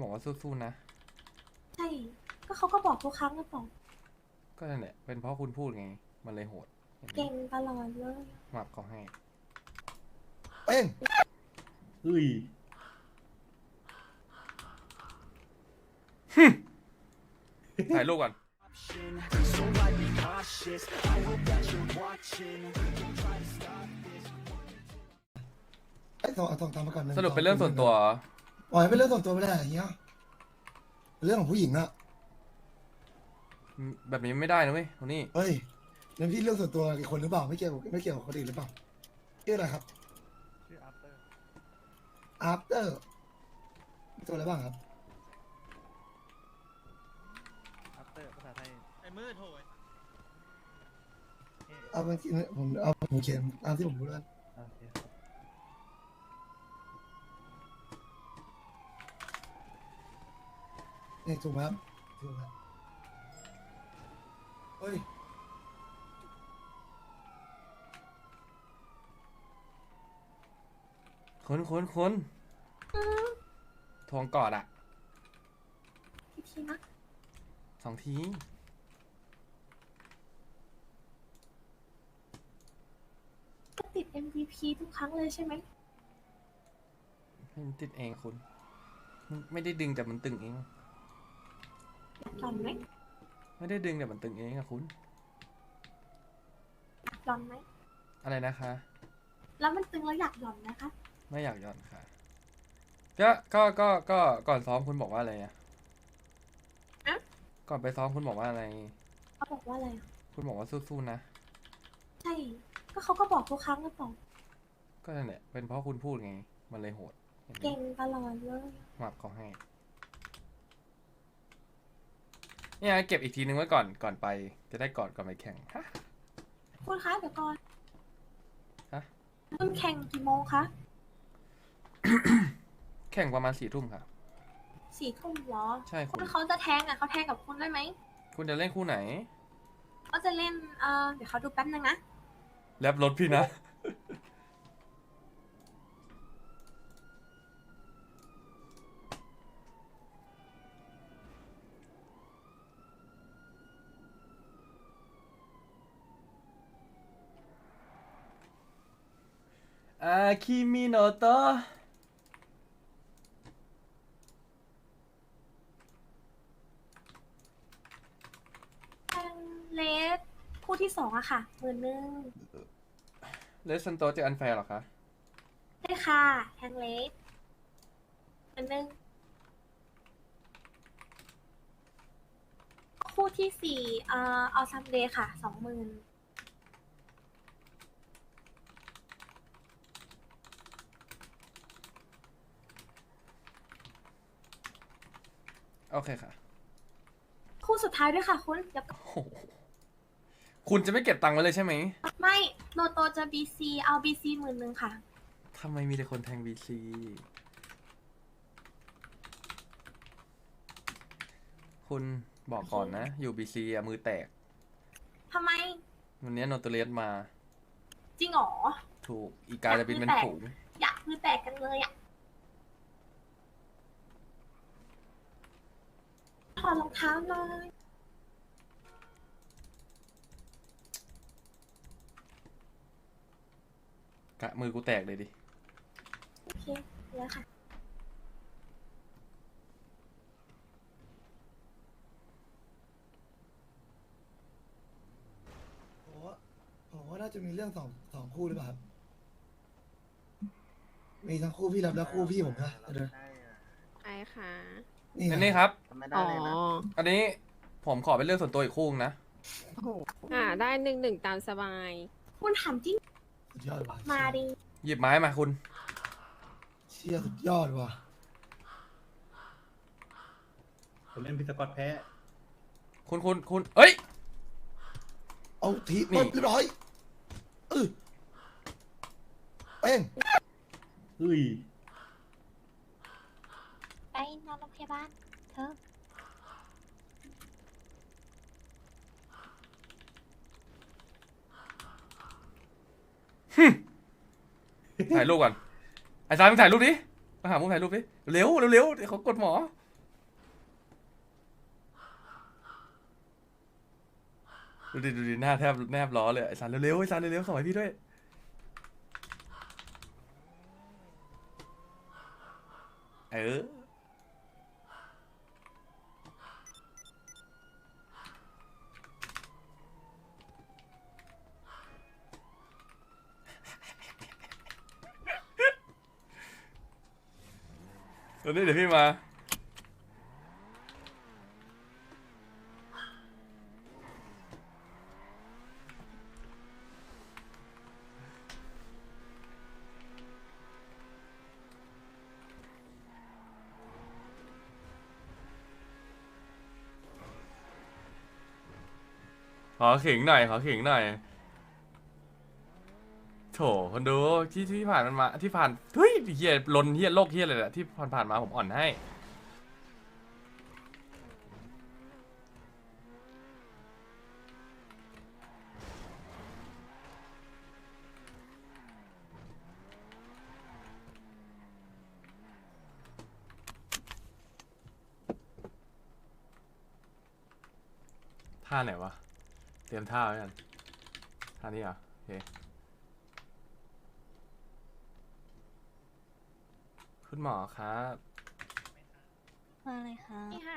บอกว่าสู้ๆนะ ใช่ ก็เขาก็บอกทุกครั้งหรือเปล่าก็นั่นแหละ เป็นเพราะคุณพูดไง มันเลยโหดเห็นไหมเก่งตลอดเลยหมับเขาให้ เป้งเฮ้ยถ่ายรูปก่อน So I be cautious. I hope that you're watching. Don't try to stop this. ไอ้ยส่งส่งตามมาก่อนหนึ่งสรุปเป็นเรื่องส่วนตัวเหรอ ปล่อยให้เป็นเรื่องส่วนตัวไม่ได้อย่างเงี้ยเรื่องของผู้หญิงอะอืมแบบนี้ไม่ได้นะเว้ยโทนี่เฮ้ยนั่นพี่เรื่องส่วนตัวอีกคนหรือเปล่าไม่เกี่ยวไม่เกี่ยวกับคนอื่นหรือเปล่าชื่ออะไรครับชื่อ after after ตัวอะไรบ้างครับ after ภาษาไทยไอ้มืดโหยเอาเป็นที่ผมเอาผมเขียนตามที่ผมรู้แล้ว กันโอเคนี่ถูกไหมครับถูกไหมเฮ้ยคนคนคนทวงกอดอะพี่ทีนะสองทีก็ติด MVP ทุกครั้งเลยใช่ไหมมันติดเองคุณมันไม่ได้ดึงแต่มันตึงเอง อยากหย่อนไหมไม่ได้ดึงแต่มันตึงเองอะคุณอยากหย่อนไหมอะไรนะคะ แล้วมันตึงแล้วอยากหย่อนนะคะ ไม่อยากหย่อนค่ะก็ก็ก็ก็ก่อนซ้อมคุณบอกว่าอะไรอะอะก่อนไปซ้อมคุณบอกว่าอะไร เขาบอกว่าอะไรอะคุณบอกว่าสู้ๆนะ ใช่ ก็เขาก็บอกทุกครั้งหรือเปล่าก็นั่นแหละเป็นเพราะคุณพูดไง มันเลยโหดเห็นไหมเก่งตลอดเลยหมับเขาให้ เนี่ยเก็บอีกทีนึงไว้ก่อนก่อนไป จะได้กอดก่อนไปแข่งฮะคุณคะเดี๋ยวก่อนฮะคุณแข่งกี่โมงคะ แข่งประมาณสี่ทุ่มค่ะ สี่ทุ่มเหรอ ใช่คุคุณณเขาจะแทงอะเขาแทงกับคุณได้ไหม คุณจะเล่นคู่ไหนเขาจะเล่น เอ่อเดี๋ยวเขาดูแป๊บนึงนะ แลบรถพี่นะ อา คิมิโนโตะแทงเลสคู่ที่สองอะค่ะหมื่นหนึ่งเลสซันโตจะอันแฟร์หรอคะใช่ค่ะแทงเลสหมื่นหนึ่งคู่ที่สี่เอ่อเอาซัมเดย์ค่ะสองหมื่น โอเคค่ะ คู่สุดท้ายด้วยค่ะคุณเดี๋ยวก่อนโอ้โหคุณจะไม่เก็บตังค์ไว้เลยใช่ไหมไม่โนโตจะ BC เอา BC หมื่นหนึ่งค่ะ ทำไมมีแต่คนแทงบีซีคุณบอกก่อนนะ อยู่บีซีอะมือแตก ทำไม วันนี้โนตเลียสมา จริงเหรอ ถูกอีกาจะบินเป็นฝูงอยากมือแตกกันเลยอะ อดรองเท้าเลยกะมือกูแตกเลยดิ โอเคเดี๋ยวค่ะ ผมว่าผมว่าน่าจะมีเรื่องสองสองคู่หรือเปล่าครับ มีทั้งคู่พี่รับและคู่พี่ผมนะเดี๋ยวใครคะ นี่อันไงนี้ครับอ๋ออันนี้ผมขอเป็นเรื่องส่วนตัวอีกคู่นะ อ่าได้หนึ่งหนึ่งตามสบาย คุณถามจริงสุดยอดว่ะมาดิหยิบไม้มาคุณ เชี่ยสุดยอดว่ะผมเล่นพิสกอตแพ้ คุณคุณคุณเอ้ย เอาทีนี่เรียบร้อยเออเป้งเฮ้ยไป นอนโรงพยาบาลเธอถ่ายรูปก่อน ไอ้สามมึงถ่ายรูปดิ มาหาผมถ่ายรูปดิ เร็วเร็วเดี๋ยวเขากดหมอ ดูดิดูดิหน้าแทบแนบล้อเลย ไอ้สารเร็วๆไอ้สารเร็วๆสมัยพี่ด้วย เออ ตอนนี้เดี๋ยวพี่มา ขอขิงหน่อย ขอขิงหน่อย โถคนดูที่ที่ผ่านมันมาที่ผ่านเฮ้ย เฮียลนเฮียโลกเฮียอะไรแหละที่ผ่านผ่านมาผมอ่อนให้ ท่าไหนวะ เตรียมท่าไว้กันท่านี้เหรอะโอเค คุณหมอครับ มาเลยค่ะนี่ค่ะ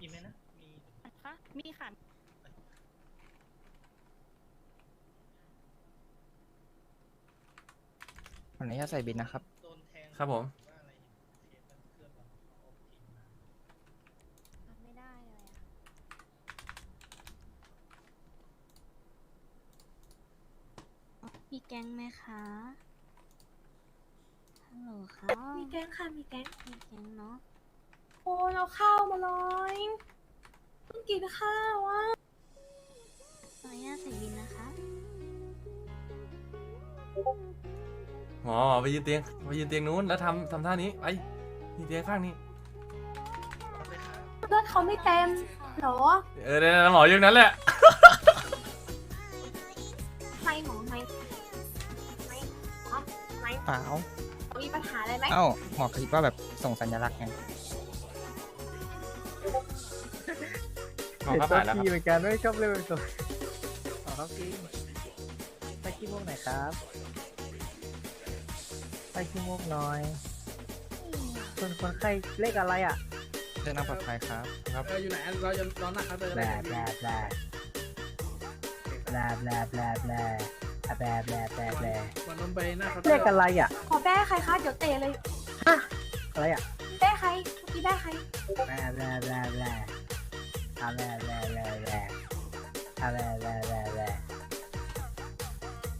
มีไหมนะ มีคะมีค่ะ ขออนุญาตใส่บินนะครับ โดนแทงครับผม ว่าอะไรเทปมันเคลือบแบบเอาทิ้งมาไม่ได้เลยอะมีแก๊งไหมคะ ฮัลโหลค่ะมีแก๊งค่ะมีแก๊งมีแก๊งเนาะโอ้เราข้าวมาเลยเพิ่งกินข้าวอะขออนุญาตใส่บินนะคะหมอหมอไปยืนเตียงไปยืนเตียงนู้นแล้วทำทำท่านี้ไปยืนเตียงข้างนี้ เลือดเขาไม่เต็มเหรอเออเนี่ยหมออยู่นั้นแหละไม่หมอไม่ไม่หมอไม่เปล่ามีปัญหาอะ ไรไหมเอ้าหมอคิดว่าแบบส่งสัญลักษณ์ไงหมอครับหายแล้วครับเหมือนกันไม่ชอบเล่นตัวขอครับพี่ไปขี้มูกหน่อยครับไปขี้มูกหน่อยคนคนไข้เลขอะไรอะเดินทางปลอดภัยครับ ครับเอออยู่ไหนเราจะร้อนหนักครับเราจะแบไปบแบบแบบแบบแบบแบบแบบ แบบแบบแบบแบบวันนมไปหน้าเขาเลขอะไรอะ ขอแบ้ใครคะ เดี๋ยวเตะเลย อะไรอะแบ้ใครเมื่อกี้แบ้ใคร แบลแบลแบลแบลอะแบลแบลแบลแบลอะแบลแบลแบลแบล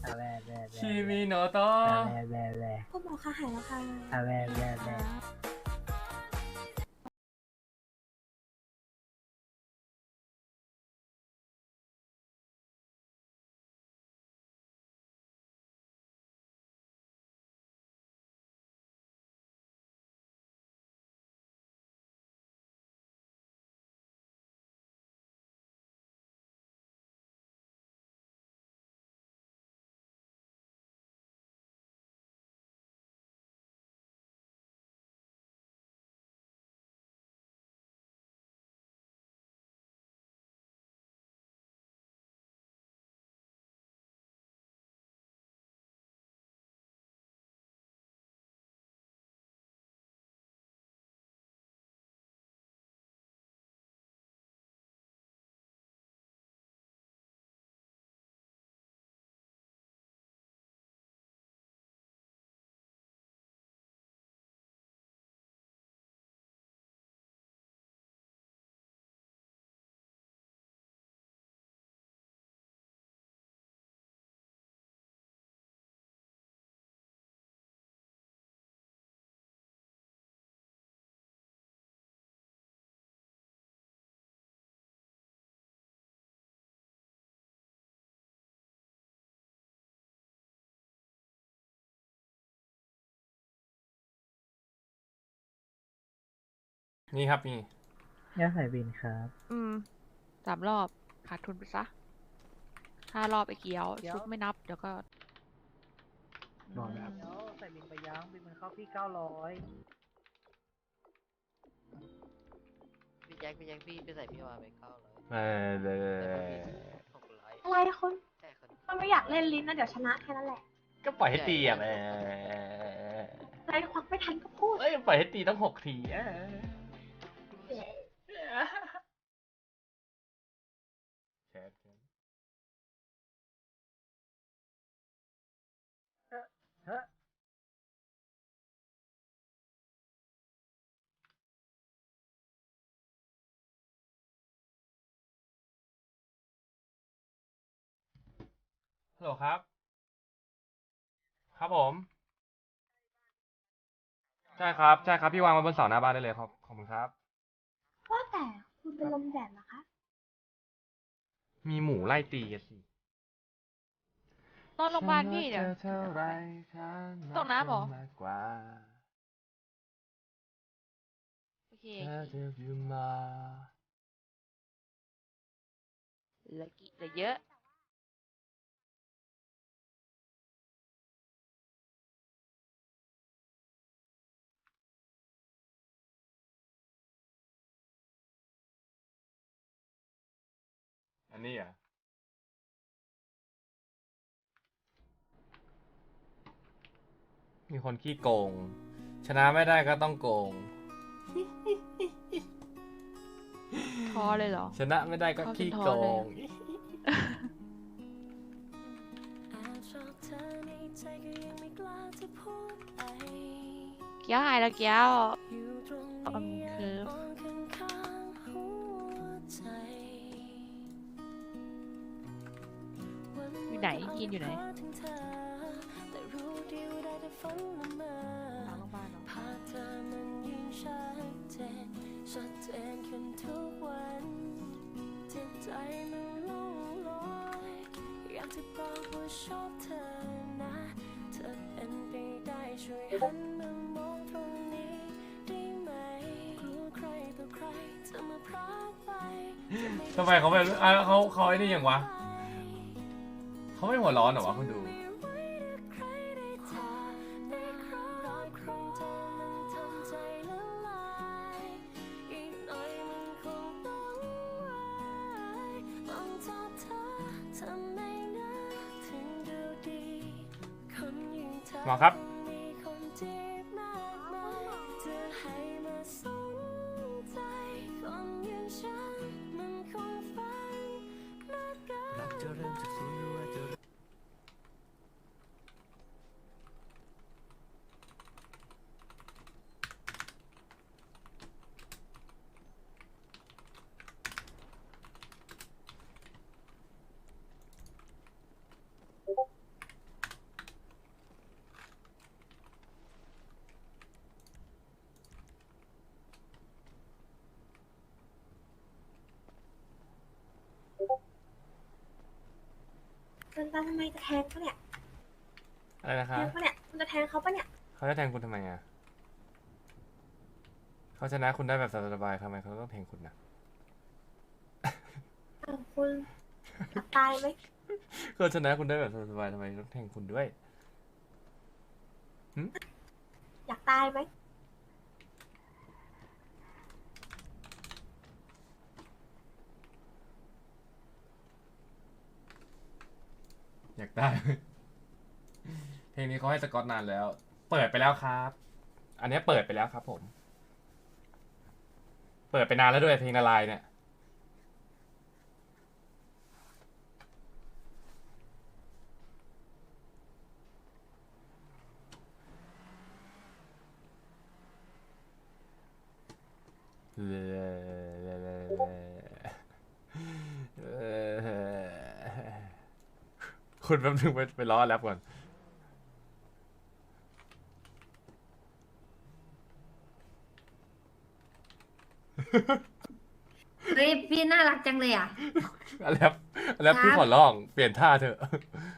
อะแบลแบลแบลชีมีโนโตะอะแบลแบลแบลคุณหมอคะหายแล้วค่ะ อะแบลแบลแบล นี่ครับนี่ย่าใส่บินครับ อืมสามรอบขาดทุนไปซะห้ารอบไอ้เกียวเกี๊ยว ชุบไม่นับ เดี๋ยวก็บอกนะครับ ใส่บินไปยังบินมันเข้าพี่เก้าร้อยพี่แจ็คพี่แจ็คพี่ไปใส่พี่วาไปเข้าเลยไม่เลยอะไรคุณมันไม่อยากเล่นลิ้นนะเดี๋ยวชนะแค่นั้นแหละก็ปล่อยให้ตีอะแม่ใจควักไม่ทันก็พูดเอ้ยปล่อยให้ตีต้องหกทีอะ แชทฮะฮัลโหลครับ ครับผม ใช่ครับ ใช่ครับ พี่วางไว้บนเสาหน้าบ้านได้เลยครับ ขอบคุณครับ เป็นลมแดดเหรอคะ มีหมูไล่ตีกันสินอนโรงพยาบาลพี่เดี๋ยว ฉันว่าเธอเท่าไรฉันตกน้ำเหรอมากกว่าโอเคเธอจะอยู่มา เหลือกี่เหลือเยอะ อันนี้อะมีคนขี้โกง ชนะไม่ได้ก็ต้องโกงพอเลยเหรอ ชนะไม่ได้ก็เข้าขี้จนท้โกอเลยงเกี้ยวหายแล้วเกี้ยว อืม ไหนกินอยู่ไหนหลังโรงพยาบาลเหรอชัดเจนขึ้นทุกวันจิตใจมันล่องลอยอยากจะบอกว่าชอบเธอนะเธอเป็นไปได้ช่วยหันมามองตรงนี้ได้ไหมกลัวใครต่อใครจะมาพรากไปทำไมเขาไม่อะเขาเขาไอ้นี่ยังวะ เขาไม่หัวร้อนเหรอวะคุณดูใครได้เธอในครอ นตามทำไมจะแทงเขาเนี่ยอะไรนะแทคะงเขาเนี่ยคุณจะแทงเขาปะเนี่ยเขาจะแทงคุณทำไมอะเขาชนะคุณได้แบบสบายๆทำไมเขาต้องแทงคุณนะอ้าวคุณอยากตายไหมเขาชนะคุณได้แบบสบายๆทำไมต้องแทงคุณด้วยอยากตายไหม อยากได้ เพลงนี้เขาให้สกอตนานแล้ว เปิดไปแล้วครับ อันนี้เปิดไปแล้วครับ ผม เปิดไปนานแล้วด้วยเพลงละลายเนี่ย คุณแป๊บนึงไปไปล้อแรปก่อนเฮ้ยพี่น่ารักจังเลยอะแรปแรปพี่ขอร้องเปลี่ยนท่าเถอะ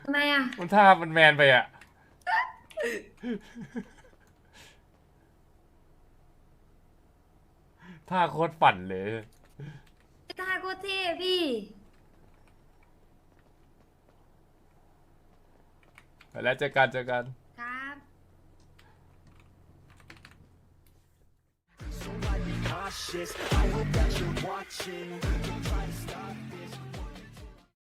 ทำไมอะมันท่ามันแมนไปอะท่าโคตรปั่นเลยตาโคตรเท่พี่ แล้วเจอกันเจอกันครับ So I be cautious. I hope that you're watching. Don't try to stop me.